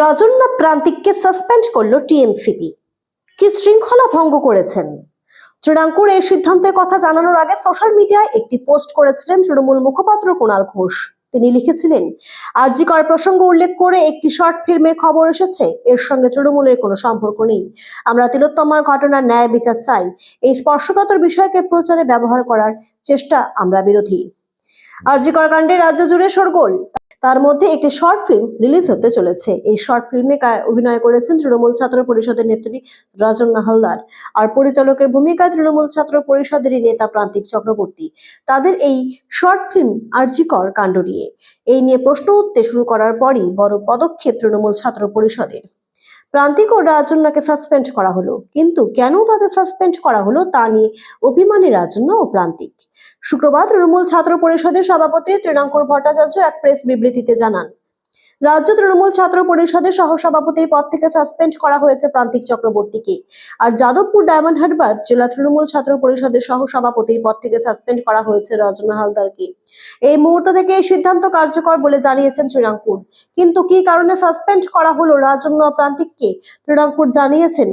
রাজন্না প্রান্তিককে সাসপেন্ড করল টিএমসিপি। কি শৃঙ্খলা ভঙ্গ করেছেন? তৃণাঙ্কুর এই সিদ্ধান্তের কথা জানানোর আগে সোশ্যাল মিডিয়ায় একটি পোস্ট করেছিলেন তৃণমূল মুখপাত্র কুণাল ঘোষ। তিনি লিখেছিলেন আরজি কর প্রসঙ্গ উল্লেখ করে একটি শর্ট ফিল্মের খবর এসেছে, এর সঙ্গে তৃণমূলের কোনো সম্পর্ক নেই। আমরা তিলোত্তমার ঘটনার ন্যায় বিচার চাই। এই স্পর্শকাতর বিষয়কে প্রচারে ব্যবহার করার চেষ্টা আমরা বিরোধী। আরজি কর কাণ্ডে রাজ্য জুড়ে শোরগোল। তার মধ্যে একটি শর্ট ফিল্ম রিলিজ হতে চলেছে। এই শর্ট ফিল্মে অভিনয় করেছেন তৃণমূল ছাত্র পরিষদের নেত্রী রাজন্না হালদার। আর পরিচালকের ভূমিকায় তৃণমূল ছাত্র পরিষদেরই নেতা প্রান্তিক চক্রবর্তী। তাদের এই শর্ট ফিল্ম আর্জিকর কাণ্ড নিয়ে। এই নিয়ে প্রশ্ন উঠতে শুরু করার পরই বড় পদক্ষেপ তৃণমূল ছাত্র পরিষদের। প্রান্তিক ও রাজন্যাকে সাসপেন্ড করা হলো। কিন্তু কেন তাদের সাসপেন্ড করা হলো তা নিয়ে অভিমানী রাজন্যা ও প্রান্তিক? শুক্রবার তৃণমূল ছাত্র পরিষদের সভাপতি তৃণাঙ্কুর ভট্টাচার্য এক প্রেস বিবৃতিতে জানান, রাজ্য তৃণমূল ছাত্র পরিষদের সহসভাপতির পদ থেকে সাসপেন্ড করা হয়েছে প্রান্তিক চক্রবর্তীকে। আর যাদবপুর ডায়মন্ড হারবার জেলা তৃণমূল ছাত্র পরিষদের সহসভাপতির পদ থেকে সাসপেন্ড করা হয়েছে রচনা হালদারকে। এই মুহূর্ত থেকে এই সিদ্ধান্ত কার্যকর বলে জানিয়েছেন তৃণাঙ্কুর। কিন্তু কি কারণে সাসপেন্ড করা হলো রাজন্য প্রান্তিককে তৃণাঙ্কুর জানিয়েছেন,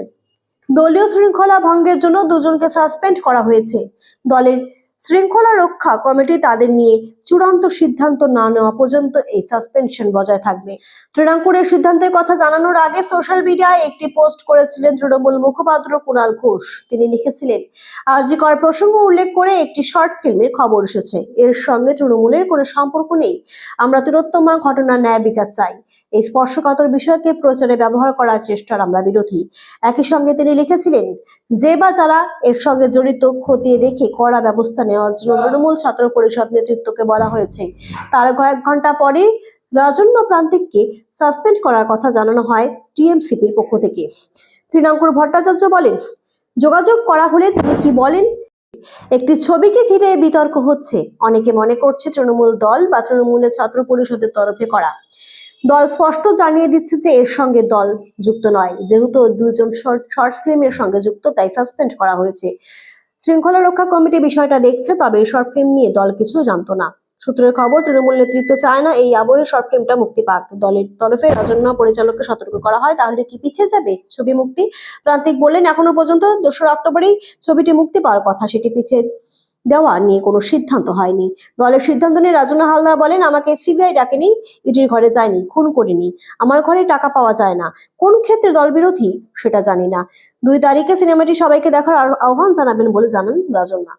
দলীয় শৃঙ্খলা ভঙ্গের জন্য দুজনকে সাসপেন্ড করা হয়েছে। দলের শৃঙ্খলা রক্ষা কমিটি তাদের নিয়ে চূড়ান্ত সিদ্ধান্ত না নেওয়া পর্যন্ত এই সাসপেনশন বজায় থাকবে। তৃণাঙ্কুরের সিদ্ধান্তের কথা জানানোর আগে সোশ্যাল মিডিয়ায় একটি পোস্ট করেছিলেন তৃণমূল মুখপাত্র কুণাল ঘোষ। তিনি লিখেছিলেন, আরজি কর প্রসঙ্গ উল্লেখ করে একটি শর্ট ফিল্মের খবর এসেছে। এর সঙ্গে তৃণমূলের কোনো সম্পর্ক নেই। আমরা তিলোত্তমার ঘটনার ন্যায় বিচার চাই। এই স্পর্শকাতর বিষয়কে প্রচারে ব্যবহার করার চেষ্টার আমরা বিরোধী। একই সঙ্গে তিনি লিখেছিলেন, যে বা যারা এর সঙ্গে জড়িত, খতিয়ে দেখে কড়া ব্যবস্থা জন্য তৃণমূল ছাত্র পরিষদ নেতৃত্বকে বলা হয়েছে। তার কয়েক ঘণ্টা পরে রাজন্য প্রান্তিককে সাসপেন্ড করার কথা জানানো হয় টিএমসিপির পক্ষ থেকে। তৃণাঙ্কুর ভট্টাচার্য বলেন, যোগাযোগ করা হলে তিনি কি বলেন? একটি ছবিকে ঘিরে বিতর্ক হচ্ছে। অনেকে মনে করছে তৃণমূল দল বা তৃণমূলের ছাত্র পরিষদের তরফে করা। দল স্পষ্ট জানিয়ে দিচ্ছে যে এর সঙ্গে দল যুক্ত নয়। যেহেতু দুজন শর্ট শর্ট ফিল্মের সঙ্গে যুক্ত, তাই সাসপেন্ড করা হয়েছে। শৃঙ্খলা রক্ষা কমিটি বিষয়টা দেখছে, তবে এই শর্ট ফিল্ম নিয়ে দল কিছু জানতো না। সূত্রের খবর, তৃণমূল নেতৃত্ব চায় না এই আবহে শর্ট ফিল্মটা মুক্তি পাক। দলের তরফে রাজন্য পরিচালককে সতর্ক করা হয়, তাহলে কি পিছিয়ে যাবে ছবি মুক্তি? প্রান্তিক বললেন, এখনও পর্যন্ত দোসরা অক্টোবরেই ছবিটি মুক্তি পাওয়ার কথা, সেটি পিছিয়ে দেওয়া নিয়ে কোনো সিদ্ধান্ত হয়নি। দলের সিদ্ধান্ত নিয়ে রাজনা হালদার বলেন, আমাকে সিবিআই ডাকেনি ইডির ঘরে যায়নি, খুন করিনি। আমার ঘরে টাকা পাওয়া যায় না। কোন ক্ষেত্রে দল বিরোধী সেটা জানি না। দুই তারিখে সিনেমাটি সবাইকে দেখার আহ্বান জানাবেন বলে জানান রাজন্না